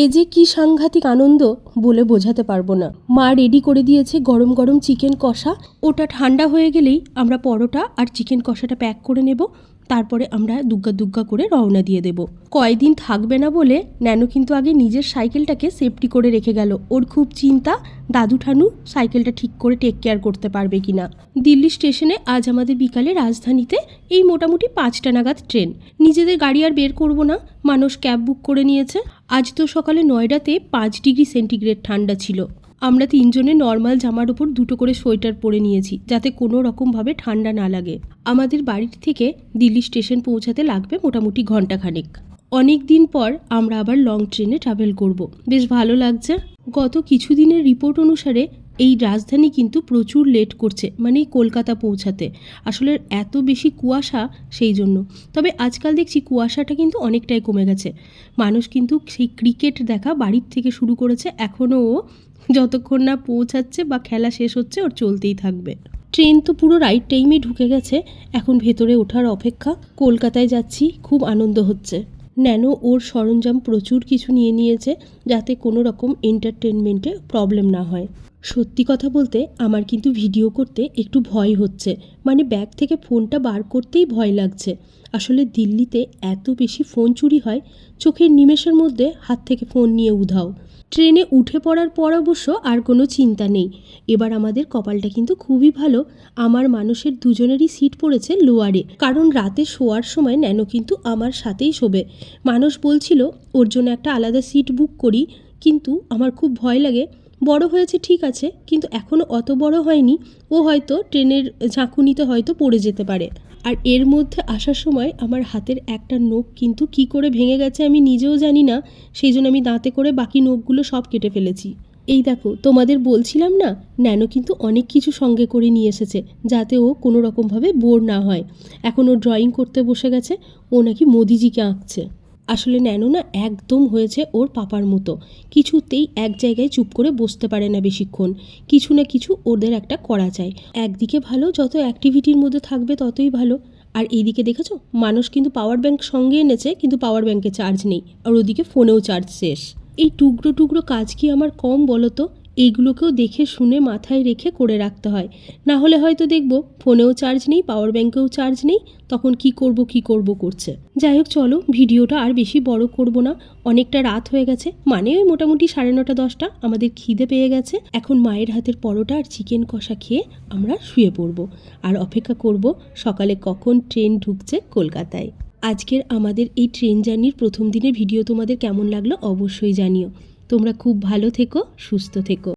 এ যে কি সাংঘাতিক আনন্দ বলে বোঝাতে পারব না। মা রেডি করে দিয়েছে গরম গরম চিকেন কষা। ওটা ঠান্ডা হয়ে গেলেই আমরা পরোটা আর চিকেন কষাটা প্যাক করে নেব। তারপরে আমরা দুগ্গা দুগ্গা করে রওনা দিয়ে দেব। কয়দিন থাকবে না বলে ন্যানো কিন্তু আগে নিজের সাইকেলটাকে সেফটি করে রেখে গেল। ওর খুব চিন্তা, দাদু ঠানু সাইকেলটা ঠিক করে টেক কেয়ার করতে পারবে কিনা। দিল্লি স্টেশনে আজ আমাদের বিকালে রাজধানীতে এই মোটামুটি পাঁচটা নাগাদ ট্রেন। নিজেদের গাড়ি আর বের করব না মানুষ ক্যাব বুক করে নিয়েছে। আজ তো সকালে নয়ডাতে পাঁচ ডিগ্রি সেন্টিগ্রেড ঠান্ডা ছিল। আমরা তিনজনে নর্মাল জামার উপর দুটো করে সোয়েটার পরে নিয়েছি, যাতে কোনো রকমভাবে ঠান্ডা না লাগে। আমাদের বাড়ির থেকে দিল্লি স্টেশন পৌঁছাতে লাগবে মোটামুটি ঘন্টাখানেক অনেক দিন পর আমরা আবার লং ট্রেনে ট্রাভেল করব। বেশ ভালো লাগছে। গত কিছুদিনের রিপোর্ট অনুসারে এই রাজধানী কিন্তু প্রচুর লেট করছে মানে কলকাতা পৌঁছাতে। আসলে এত বেশি কুয়াশা সেই জন্য। তবে আজকাল দেখছি কুয়াশাটা কিন্তু অনেকটাই কমে গেছে। মানুষ কিন্তু সেই ক্রিকেট দেখা বাড়ির থেকে শুরু করেছে, এখনও ও যতক্ষণ না পৌঁছাচ্ছে বা খেলা শেষ হচ্ছে, ওর চলতেই থাকবে। ট্রেন তো পুরো রাইট টাইমে ঢুকে গেছে, এখন ভেতরে ওঠার অপেক্ষা। কলকাতায় যাচ্ছি, খুব আনন্দ হচ্ছে। ন্যানো ওর সরঞ্জাম প্রচুর কিছু নিয়ে নিয়েছে, যাতে কোনো রকম এন্টারটেনমেন্টে প্রবলেম না হয়। সত্যি কথা বলতে আমার কিন্তু ভিডিও করতে একটু ভয় হচ্ছে। মানে ব্যাগ থেকে ফোনটা বার করতেই ভয় লাগছে। আসলে দিল্লিতে এত বেশি ফোন চুরি হয়, চোখের নিমেষের মধ্যে হাত থেকে ফোন নিয়ে উধাও। ট্রেনে উঠে পড়ার পর অবশ্য আর কোনো চিন্তা নেই। এবার আমাদের কপালটা কিন্তু খুবই ভালো। আমার মানুষের দুজনেরই সিট পড়েছে লোয়ারে। কারণ রাতে শোয়ার সময় ন্যানো কিন্তু আমার সাথেই শোবে। মানুষ বলছিল, ওর জন্য একটা আলাদা সিট বুক করি। কিন্তু আমার খুব ভয় লাগে। বড় হয়েছে ঠিক আছে, কিন্তু এখনও অত বড় হয়নি। ও হয়তো ট্রেনের ঝাঁকুনিতে হয়তো পড়ে যেতে পারে। আর এর মধ্যে আসার সময় আমার হাতের একটা নখ কিন্তু কি করে ভেঙে গেছে আমি নিজেও জানি না, সেই জন্য আমি দাঁতে করে বাকি নখগুলো সব কেটে ফেলেছি। এই দেখো, তোমাদের বলছিলাম না? ন্যানো কিন্তু অনেক কিছু সঙ্গে করে নিয়ে এসেছে, যাতে ও কোনো রকমভাবে বোর না হয়। এখন ও ড্রয়িং করতে বসে গেছে, ও নাকি মোদিজিকে আঁকছে। আসলে ন্যানো না একদম হয়েছে ওর পাপার মতো। কিছুতেই এক জায়গায় চুপ করে বসতে পারে না বেশিক্ষণ। কিছু না কিছু ওদের একটা করা চাই। একদিকে ভালো, যত অ্যাক্টিভিটির মধ্যে থাকবে ততই ভালো। আর এইদিকে দেখেছ? মানুষ কিন্তু পাওয়ার ব্যাংক সঙ্গে এনেছে, কিন্তু পাওয়ার ব্যাংকে চার্জ নেই। আর ওদিকে ফোনেও চার্জ শেষ। এই টুকরো টুকরো কাজ কি আমার কম বলো তো? এইগুলোকেও দেখে শুনে মাথায় রেখে করে রাখতে হয়। না হলে হয়তো দেখব, ফোনেও চার্জ নেই পাওয়ার ব্যাঙ্কেও চার্জ নেই, তখন কি করব কি করব করছে। যাই হোক, চলো, ভিডিওটা আর বেশি বড় করব না। অনেকটা রাত হয়ে গেছে মানে ওই মোটামুটি সাড়ে নটা, দশটা, আমাদের খিদে পেয়ে গেছে। এখন মায়ের হাতের পরোটা আর চিকেন কষা খেয়ে আমরা শুয়ে পড়ব। আর অপেক্ষা করব, সকালে কখন ট্রেন ঢুকছে কলকাতায়। আজকের আমাদের এই ট্রেন জার্নির প্রথম দিনের ভিডিও তোমাদের কেমন লাগল অবশ্যই জানিও। তোমরা খুব ভালো থেকো সুস্থ থেকো।